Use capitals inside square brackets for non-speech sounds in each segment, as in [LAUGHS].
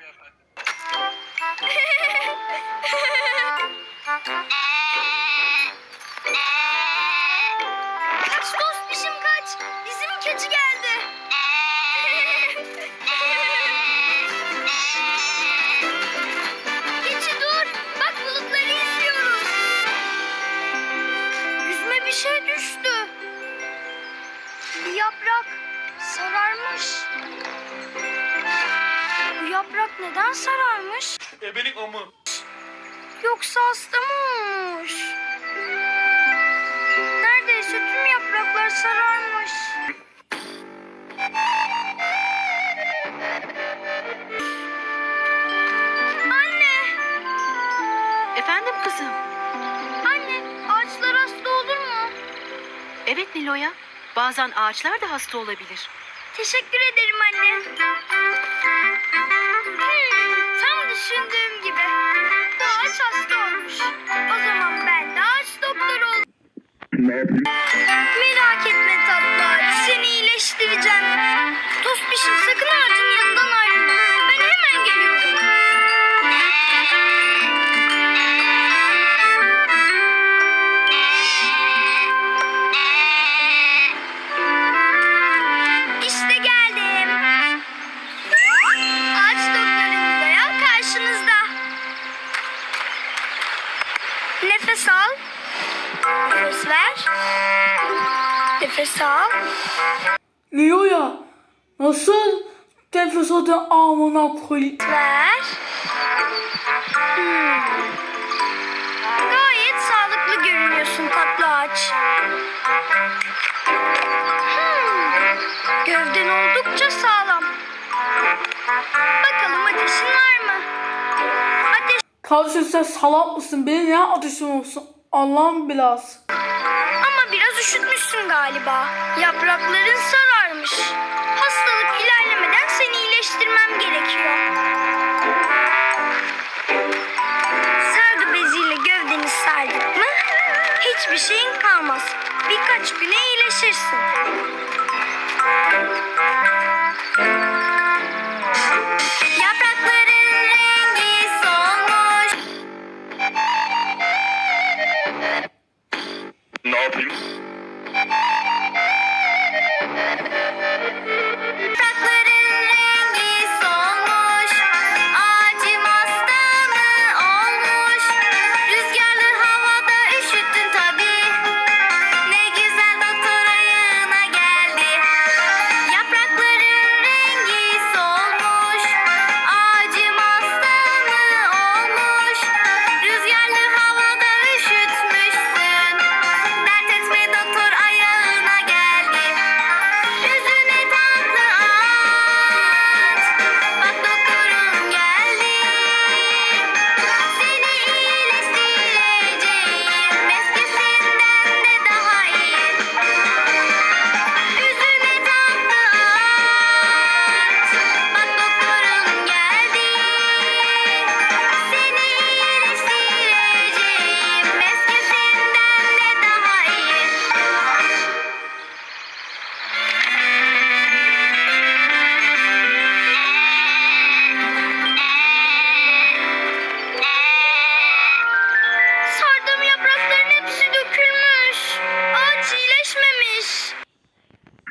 Tabii efendim. Kaç dostmuşum kaç. Bizim keçi geldi. keçi dur. Bak bulutları izliyoruz. Yüzüme bir şey düştü. Bir yaprak sararmış. Yaprak neden sararmış? Ebelik amı. Yoksa hasta mı olmuş? Neredeyse tüm yapraklar sararmış. Anne, Efendim kızım. anne ağaçlar hasta olur mu? Evet Nilo'ya. Bazen ağaçlar da hasta olabilir. Teşekkür ederim anne. Düşündüğüm gibi. Bu ağaç hasta olmuş. O zaman ben de ağaç doktoru olurum. Ver. Nefes al. Leo'ya nasıl nefes aldı amına koy. Ver. Hmm. Gayet sağlıklı görünüyorsun tatlı ağaç. Hmm. Gövden oldukça sağlam. Bakalım ateşin var mı? Ateş Kardeşim sen salak mısın? Benim ne ateşim olsun? Allah'ın belası. Galiba. Yaprakların sararmış. Hastalık ilerlemeden seni iyileştirmem gerekiyor. Sargı beziyle gövdeni sardık mı hiçbir şeyin kalmaz. Birkaç güne iyileşirsin.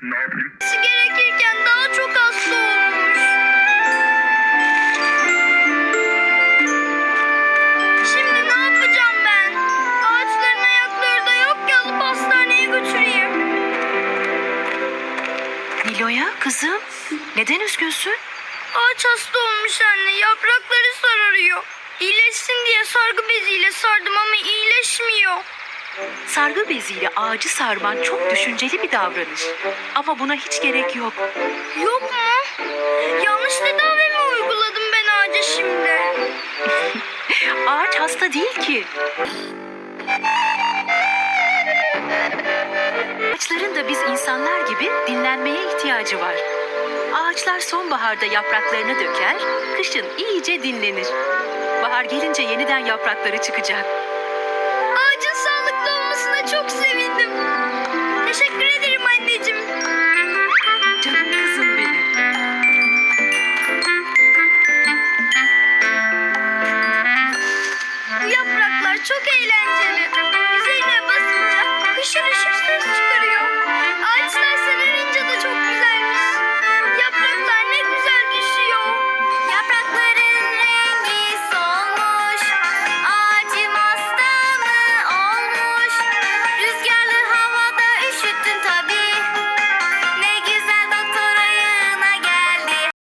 Ne yapayım? Gerekirken daha çok hasta olmuş. Şimdi ne yapacağım ben? Ağaçların ayakları da yok ki alıp hastaneye götüreyim. Nilo'ya kızım. Neden üzgünsün? Ağaç hasta olmuş anne. Yaprakları sararıyor. İyileşsin diye sargı beziyle sardım ama iyileşmiyor. Sargı beziyle ağacı sarman çok düşünceli bir davranış. Ama buna hiç gerek yok. Yok mu? Yanlış tedavi mi uyguladım ben ağaca şimdi? [LAUGHS] Ağaç hasta değil ki. Ağaçların da biz insanlar gibi dinlenmeye ihtiyacı var. Ağaçlar sonbaharda yapraklarını döker, kışın iyice dinlenir. Bahar gelince yeniden yaprakları çıkacak. Teşekkür ederim anneciğim. Canım kızım benim. Bu yapraklar çok eğlenceli. Üzerine basınca hışır hışır ses çıkarıyor. Ağaçlar sararınca da çok